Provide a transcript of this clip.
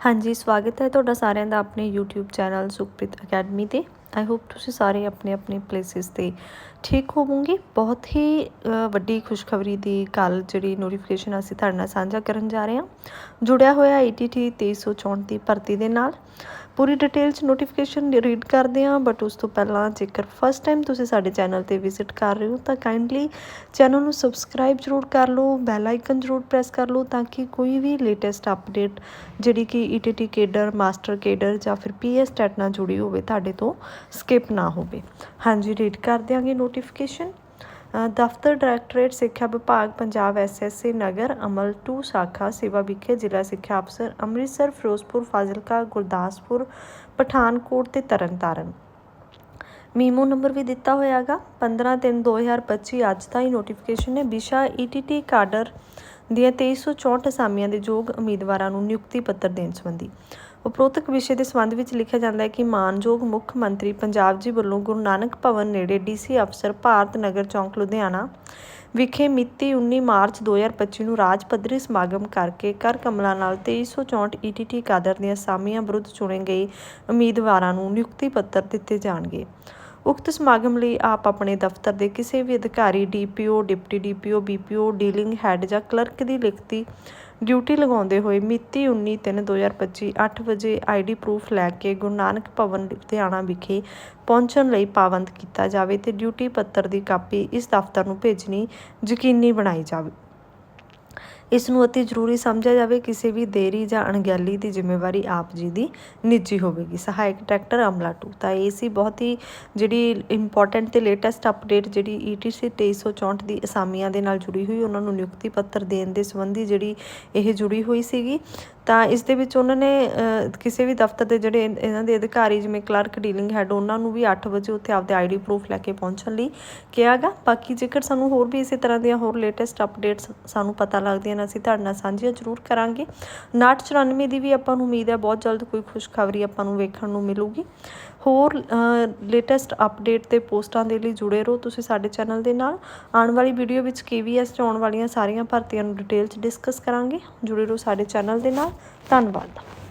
ਹਾਂਜੀ, ਸਵਾਗਤ ਹੈ ਤੁਹਾਡਾ ਸਾਰਿਆਂ ਦਾ ਆਪਣੇ YouTube ਚੈਨਲ ਸੁਖਪ੍ਰੀਤ ਅਕੈਡਮੀ ਤੇ। ਆਈ ਹੋਪ ਤੁਸੀਂ ਸਾਰੇ ਆਪਣੇ ਆਪਣੇ ਪਲੇਸਿਸ ਤੇ ਠੀਕ ਹੋਵੋਗੇ। ਬਹੁਤ ਹੀ ਵੱਡੀ ਖੁਸ਼ਖਬਰੀ ਦੀ ਕੱਲ ਜਿਹੜੀ ਨੋਟੀਫਿਕੇਸ਼ਨ ਅਸੀਂ ਤੁਹਾਡੇ ਨਾਲ ਸਾਂਝਾ ਕਰਨ ਜਾ ਰਹੇ ਹਾਂ। ਜੁੜਿਆ ਹੋਇਆ ETT 2364 ਦੀ ਭਰਤੀ ਦੇ ਨਾਲ। ਪੂਰੀ ਡਿਟੇਲ ਚ ਨੋਟੀਫਿਕੇਸ਼ਨ ਰੀਡ ਕਰਦੇ ਹਾਂ ਬਟ ਉਸ ਤੋਂ ਪਹਿਲਾਂ ਜੇਕਰ ਫਸਟ ਟਾਈਮ ਤੁਸੀਂ ਸਾਡੇ ਚੈਨਲ ਤੇ ਵਿਜ਼ਿਟ ਕਰ ਰਹੇ ਹੋ, ਤਾਂ ਕਾਈਂਡਲੀ ਚੈਨਲ ਨੂੰ ਸਬਸਕ੍ਰਾਈਬ ਜ਼ਰੂਰ ਕਰ ਲਓ ਬੈਲ ਆਈਕਨ ਜ਼ਰੂਰ ਪ੍ਰੈਸ ਕਰ ਲਓ ਤਾਂ ਕਿ ਕੋਈ ਵੀ ਲੇਟੈਸਟ ਅਪਡੇਟ ਜਿਹੜੀ ਕਿ ETT ਕੇਡਰ ਮਾਸਟਰ ਕੇਡਰ ਜਾਂ ਫਿਰ ਪੀਐਸ ਟੈਟ ਨਾਲ ਜੁੜੀ ਹੋਵੇ, ਤੁਹਾਡੇ ਤੋਂ ਸਕਿਪ ਨਾ ਹੋਵੇ। ਹਾਂਜੀ ਰੀਡ ਕਰ ਦਿਆਂਗੇ ਨੋਟੀਫਿਕੇਸ਼ਨ ਦਫ਼ਤਰ ਡਾਇਰੈਕਟੋਰੇਟ ਸਿੱਖਿਆ ਵਿਭਾਗ, ਪੰਜਾਬ ਐਸਐਸਸੀ ਨਗਰ, ਅਮਲ 2 ਸ਼ਾਖਾ, ਸੇਵਾ ਵਿਖੇ ਜ਼ਿਲ੍ਹਾ ਸਿੱਖਿਆ ਅਫਸਰ ਅੰਮ੍ਰਿਤਸਰ, ਫਿਰੋਜ਼ਪੁਰ, ਫਾਜ਼ਿਲਕਾ, ਗੁਰਦਾਸਪੁਰ, ਪਠਾਨਕੋਟ ਤੇ ਤਰਨਤਾਰਨ। ਮੀਮੋ ਨੰਬਰ ਵੀ ਦਿੱਤਾ ਹੋਇਆਗਾ। 15 3 2025 ਅੱਜ ਦਾ ਹੀ ਨੋਟੀਫਿਕੇਸ਼ਨ ਹੈ ਵਿਸ਼ਾ ਈਟੀਟੀ ਕਾਡਰ ਦੀਆਂ 2364 ਅਸਾਮੀਆਂ ਦੇ ਯੋਗ ਉਮੀਦਵਾਰਾਂ ਨੂੰ ਨਿਯੁਕਤੀ ਪੱਤਰ ਦੇਣ ਸੰਬੰਧੀ ਉਪਰੋਕਤ ਵਿਸ਼ੇ ਦੇ ਸੰਬੰਧ ਵਿੱਚ ਲਿਖਿਆ ਜਾਂਦਾ ਹੈ ਕਿ ਮਾਨਯੋਗ ਮੁੱਖ ਮੰਤਰੀ ਪੰਜਾਬ ਜੀ ਵੱਲੋਂ ਗੁਰੂ ਨਾਨਕ ਭਵਨ ਨੇੜੇ ਡੀਸੀ ਅਫਸਰ ਭਾਰਤ ਨਗਰ ਚੌਂਕ, ਲੁਧਿਆਣਾ ਵਿਖੇ ਮਿਤੀ 19 ਮਾਰਚ 2025 ਨੂੰ ਰਾਜ ਪੱਧਰੀ ਸਮਾਗਮ ਕਰਕੇ ਕਰ ਕਮਲਾਂ ਨਾਲ 2364 ਈਟੀਟੀ ਕਾਦਰ ਦੀਆਂ ਅਸਾਮੀਆਂ ਵਿਰੁੱਧ ਚੁਣੇ ਗਏ ਉਮੀਦਵਾਰਾਂ ਨੂੰ ਨਿਯੁਕਤੀ ਪੱਤਰ ਦਿੱਤੇ ਜਾਣਗੇ। ਉਕਤ ਸਮਾਗਮ ਲਈ ਆਪ ਆਪਣੇ ਦਫ਼ਤਰ ਦੇ ਕਿਸੇ ਵੀ ਅਧਿਕਾਰੀ, DPO, deputy DPO, BPO, dealing head ਜਾਂ ਕਲਰਕ ਦੀ ਲਿਖਤੀ ਡਿਊਟੀ ਲਗਾਉਂਦੇ ਹੋਏ ਮਿਤੀ 19/3/2025 8 ਵਜੇ ਆਈਡੀ ਪ੍ਰੂਫ ਲੈ ਕੇ ਗੁਰੂ ਨਾਨਕ ਭਵਨ ਲੁਧਿਆਣਾ ਵਿਖੇ ਪਹੁੰਚਣ ਲਈ ਪਾਬੰਦ ਕੀਤਾ ਜਾਵੇ ਤੇ ਡਿਊਟੀ ਪੱਤਰ ਦੀ ਕਾਪੀ ਇਸ ਦਫ਼ਤਰ ਨੂੰ ਭੇਜਣੀ ਯਕੀਨੀ ਬਣਾਈ ਜਾਵੇ। ਇਸ ਨੂੰ ਅਤੀ ਜ਼ਰੂਰੀ ਸਮਝਿਆ ਜਾਵੇ, ਕਿਸੇ ਵੀ ਦੇਰੀ ਜਾਂ ਅਣਗਹਿਲੀ ਦੀ ਜ਼ਿੰਮੇਵਾਰੀ ਆਪ ਜੀ ਦੀ ਨਿੱਜੀ ਹੋਵੇਗੀ। ਸਹਾਇਕ ਟਰੈਕਟਰ ਅਮਲਾ 2 ਤਾਂ ਇਹ ਸੀ ਬਹੁਤ ਹੀ ਜਿਹੜੀ ਇੰਪੋਰਟੈਂਟ ਤੇ ਲੇਟੈਸਟ ਅਪਡੇਟ ਜਿਹੜੀ E ETC 2364 ਦੀ ਅਸਾਮੀਆਂ ਦੇ ਨਾਲ ਜੁੜੀ ਹੋਈ, ਉਹਨਾਂ ਨੂੰ ਨਿਯੁਕਤੀ ਪੱਤਰ ਦੇਣ ਦੇ ਸੰਬੰਧੀ ਜਿਹੜੀ ਇਹ ਜੁੜੀ ਹੋਈ ਸੀਗੀ। ਤਾਂ ਇਸ ਦੇ ਵਿੱਚ ਉਹਨਾਂ ਨੇ ਕਿਸੇ ਵੀ ਦਫ਼ਤਰ ਦੇ ਜਿਹੜੇ ਇਹਨਾਂ ਦੇ ਅਧਿਕਾਰੀ, ਜਿਵੇਂ ਕਲਰਕ ਡੀਲਿੰਗ ਹੈਡ ਉਹਨਾਂ ਨੂੰ ਵੀ 8 ਵਜੇ ਉੱਥੇ ਆਪਦੇ ਆਈਡੀ ਪ੍ਰੂਫ ਲੈ ਕੇ ਪਹੁੰਚਣ ਲਈ ਕਿਹਾਗਾ ਬਾਕੀ ਜੇਕਰ ਸਾਨੂੰ ਹੋਰ ਵੀ ਇਸੇ ਤਰ੍ਹਾਂ ਦੀਆਂ ਹੋਰ ਲੇਟੈਸਟ ਅਪਡੇਟਸ ਸਾਨੂੰ ਪਤਾ ਲੱਗਦੀਆਂ ਨੇ ਅਸੀਂ ਤੁਹਾਡੇ ਨਾਲ ਸਾਂਝੀਆਂ ਜ਼ਰੂਰ ਕਰਾਂਗੇ। 994 ਦੀ ਵੀ ਆਪਾਂ ਨੂੰ ਉਮੀਦ ਹੈ, ਬਹੁਤ ਜਲਦ ਕੋਈ ਖੁਸ਼ਖਬਰੀ ਆਪਾਂ ਨੂੰ ਵੇਖਣ ਨੂੰ ਮਿਲੂਗੀ। ਹੋਰ ਲੇਟੈਸਟ ਅਪਡੇਟ ਤੇ ਪੋਸਟਾਂ ਦੇ ਲਈ ਜੁੜੇ ਰਹੋ ਤੁਸੀਂ ਸਾਡੇ ਚੈਨਲ ਦੇ ਨਾਲ। ਆਉਣ ਵਾਲੀ ਵੀਡੀਓ ਵਿੱਚ KVS 'ਚ ਆਉਣ ਵਾਲੀਆਂ ਸਾਰੀਆਂ ਭਰਤੀਆਂ ਨੂੰ ਡਿਟੇਲ 'ਚ ਡਿਸਕਸ ਕਰਾਂਗੇ। ਜੁੜੇ ਰਹੋ ਸਾਡੇ ਚੈਨਲ ਦੇ ਨਾਲ। ਧੰਨਵਾਦ।